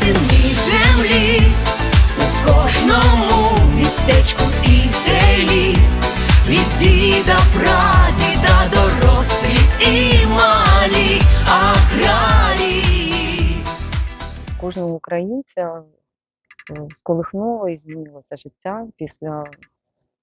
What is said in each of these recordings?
аграрії, землі, у кожному містечку і селі, від діда, прадіда, дорослі і малі аграрії. кожного українця сколихнуло і змінилося життя після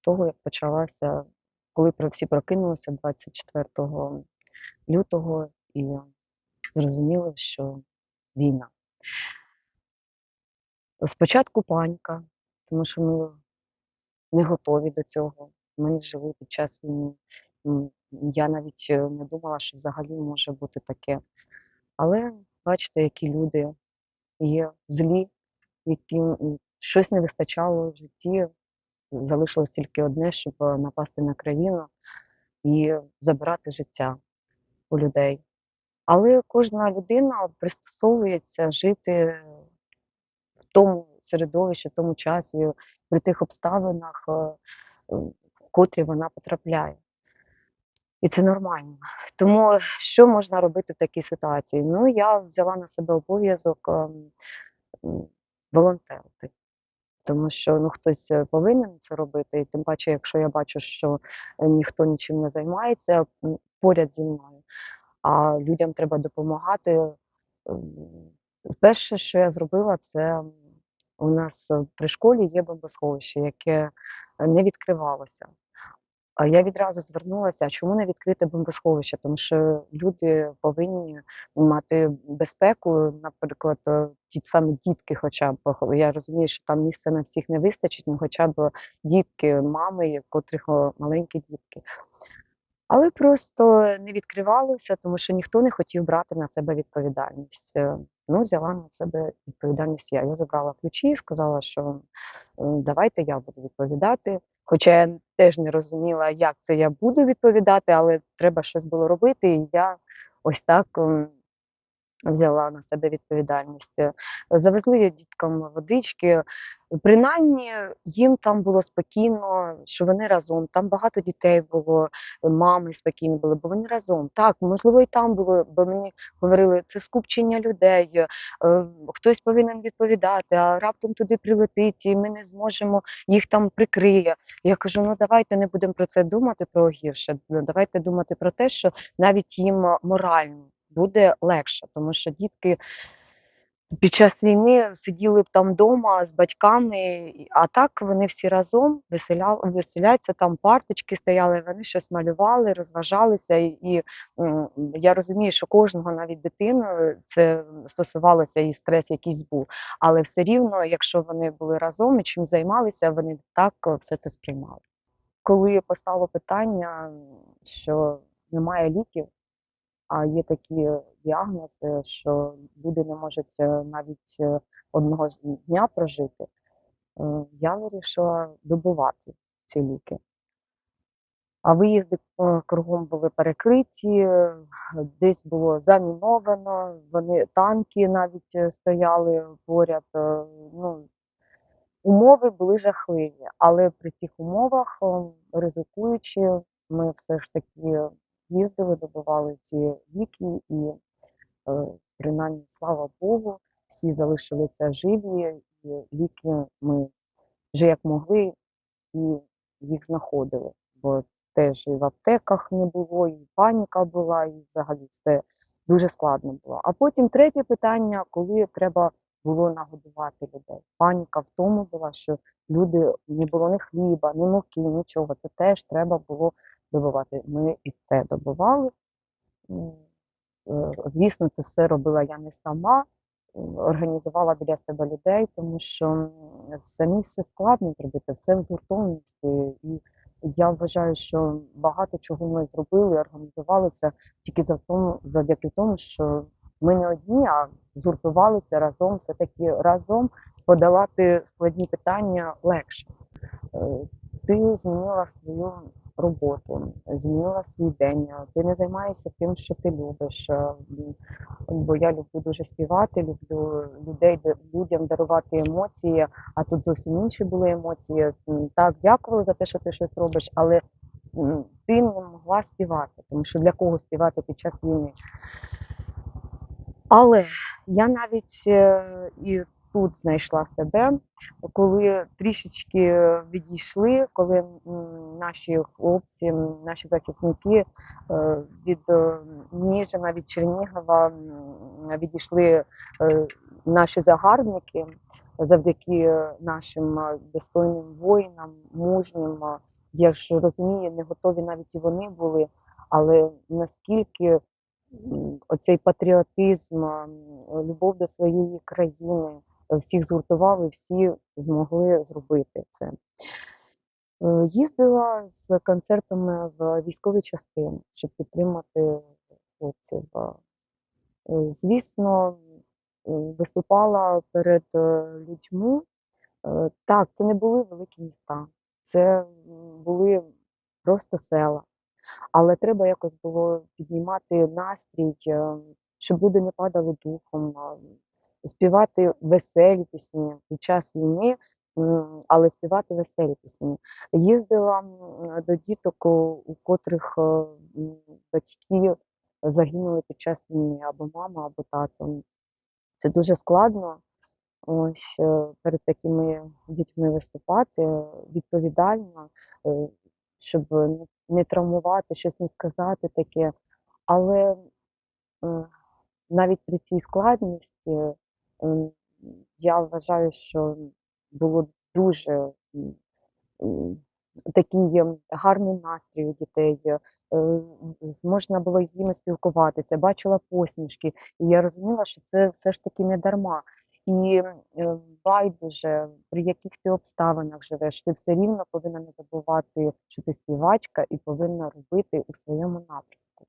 того, як почалася, коли всі прокинулися 24 лютого і зрозуміли, що війна. Спочатку паніка, тому що ми не готові до цього. Ми не жили під час війни. Я навіть е, не думала, що взагалі може бути таке. Але бачите, які люди є злі, яким щось не вистачало в житті. Залишилось тільки одне, щоб напасти на країну і забирати життя у людей. Але кожна людина пристосовується жити тому середовищі, в тому часі, при тих обставинах, е, е, в котрі вона потрапляє. І це нормально. Тому що можна робити в такій ситуації? Ну, я взяла на себе обов'язок волонтерити. Тому що ну, хтось е, повинен це робити, і тим паче, якщо я бачу, що е, ніхто нічим не займається поряд зі мною, а людям треба допомагати. Перше, що я зробила, це у нас е, при школі є бомбосховище, яке е, не відкривалося. А я відразу звернулася, а чому не відкрити бомбосховище? Тому що люди повинні мати безпеку, наприклад, е, ті самі дітки, хоча б я розумію, що там місця на всіх не вистачить, ну хоча б дітки, мами, в котрих маленькі дітки. Але просто не відкривалося, тому що ніхто не хотів брати на себе відповідальність. Ну, взяла на себе відповідальність я. Я забрала ключі, сказала, що давайте я буду відповідати. Хоча я теж не розуміла, як це я буду відповідати, але треба щось було робити, і я ось так взяла на себе відповідальність. Е, Завезли діткам водички. Принаймні їм там було спокійно, що вони разом. Там багато дітей було, мами спокійно були, бо вони разом. Так, можливо, і там було, бо мені говорили, це скупчення людей, е, хтось повинен відповідати, а раптом туди прилетить, і ми не зможемо їх там прикриє. Я кажу: ну давайте не будемо про це думати, про гірше. ну, Давайте думати про те, що навіть їм морально буде легше, тому що дітки під час війни сиділи б там вдома з батьками, а так вони всі разом веселя, веселяться, там парточки стояли, вони щось малювали, розважалися. І, і я розумію, що кожного, навіть дитину, це стосувалося і стрес якийсь був. Але все рівно, якщо вони були разом і чим займалися, вони так все це сприймали. Коли постало питання, що немає ліків, а є такі діагнози, що люди не можуть е, навіть е, одного дня прожити, е, я вирішила добувати ці ліки. А виїзди кругом були перекриті, десь було заміновано, вони танки навіть стояли поряд. Ну, умови були жахливі, але при тих умовах, ризикуючи, ми все ж таки їздили, добували ці ліки, і е, принаймні, слава Богу, всі залишилися живі, і ліки ми вже як могли і їх знаходили. Бо теж і в аптеках не було, і паніка була, і взагалі все дуже складно було. А потім третє питання, коли треба було нагодувати людей. Паніка в тому була, що люди не було ні хліба, ні муки, нічого. Це теж треба було добувати. Ми і це добували. Е, Звісно, це все робила я не сама, організувала біля себе людей, тому що самі все складно зробити, все в згуртованості. І я вважаю, що багато чого ми зробили, організувалися тільки завдяки тому, що ми не одні, а згуртувалися разом, все-таки разом подолати складні питання легше. Е, Ти змінила свою роботу, змінила свій день, ти не займаєшся тим, що ти любиш. е, Бо я люблю дуже співати, люблю людей, людям дарувати емоції, а тут зовсім інші були емоції. Так, дякували за те, що ти щось робиш, але ти не могла співати, тому що для кого співати під час війни? Але я навіть е, і тут знайшла себе, коли трішечки відійшли, коли наші хлопці, наші захисники е, від е, Ніжина, від Чернігова відійшли е, наші загарбники завдяки нашим достойним воїнам, мужнім. Я ж розумію, не готові навіть і вони були, але наскільки оцей патріотизм, любов до своєї країни всіх згуртував і всі змогли зробити це. Е, Їздила з концертами в військові частини, щоб підтримати хлопців. Е, Звісно, виступала перед е, людьми. Так, це не були великі міста, це були просто села. Але треба якось було піднімати настрій, щоб люди не падали духом, співати веселі пісні під час війни, але співати веселі пісні. Їздила до діток, у у котрих е, батьки загинули під час війни, або мама, або тато. Це дуже складно. Ось е, перед такими дітьми виступати е, відповідально, е, щоб не- травмувати, щось не сказати таке. Але е, навіть при цій складності я вважаю, що було дуже такий ем, гарний настрій у дітей. е, Можна було з ними спілкуватися, бачила посмішки, і я розуміла, що це все ж таки не дарма. І байдуже, при яких ти обставинах живеш, ти все рівно повинна не забувати, що ти співачка і повинна робити у своєму напрямку.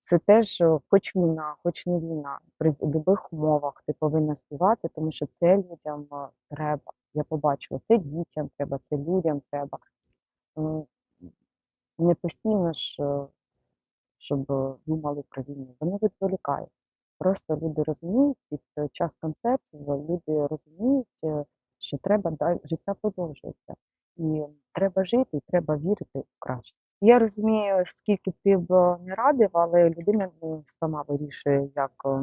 Це теж, е, хоч війна, хоч не війна, при будь-яких умовах ти повинна співати, тому що це людям е, треба. Я побачила, це дітям треба, це людям треба. Не постійно ж, е, щоб е, думали про війну. Вони відволікають. Просто люди розуміють під е, час концертів, люди розуміють, е, що треба життя продовжується. І треба жити, і треба вірити в краще. Я розумію, скільки ти б е, не радив, але людина ну, сама вирішує, як е,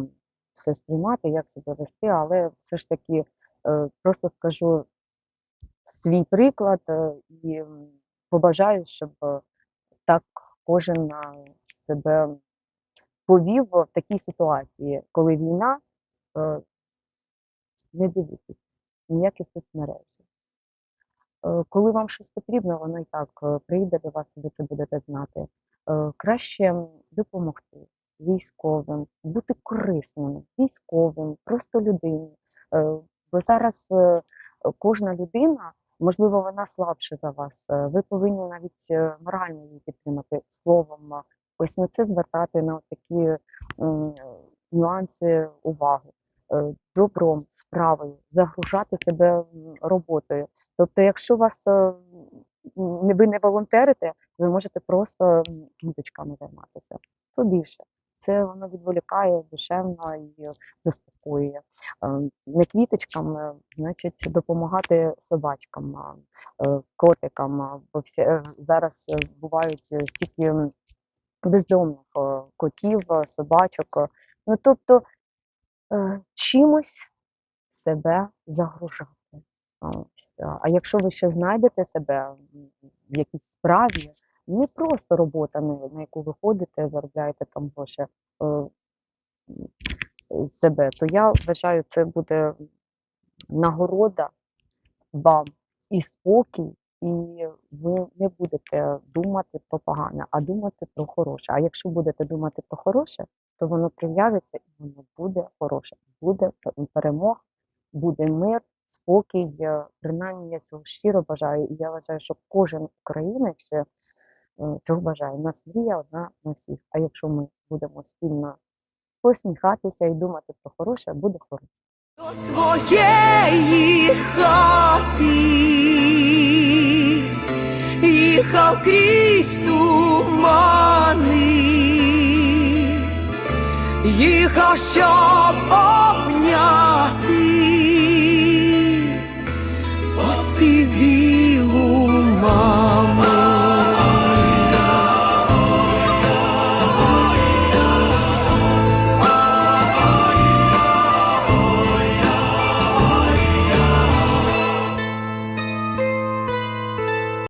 все сприймати, як себе вести. Але все ж таки е, просто скажу свій приклад і побажаю, щоб так кожен себе повів в такій ситуації, коли війна, не дивитись ніякі соцмережі. Е, Коли вам щось потрібно, воно і так е, прийде до вас, ви це будете знати. Е, Краще допомогти військовим, бути корисним, військовим, просто людині. Бо зараз кожна людина, можливо, вона слабша за вас. Ви повинні навіть морально її підтримати словом. Ось на це звертати на такі нюанси увагу. Е, Добром, справою, загружати себе роботою. Тобто, якщо вас е, ви не волонтерите, ви можете просто квіточками займатися. То більше. Це воно відволікає душевно і заспокоює. Е, Не квіточками, значить, допомагати собачкам, котикам. Бо всі зараз бувають стільки бездомних котів, собачок. Ну тобто чимось себе загружати. А якщо ви ще знайдете себе в якійсь справі, не просто робота, на яку ви ходите, заробляєте там гроші е, себе, то я вважаю, це буде нагорода вам і спокій, і ви не будете думати про погане, а думати про хороше. А якщо будете думати про хороше, то воно проявиться і воно буде хороше. Буде пе- перемога, буде мир, спокій. Принаймні я цього щиро бажаю. І я вважаю, що кожен українець е, цього бажає. У нас мрія одна на всіх. А якщо ми будемо спільно посміхатися і думати про хороше, буде хороше. до своєї хати, їхав крізь тумани, їхав, щоб обняти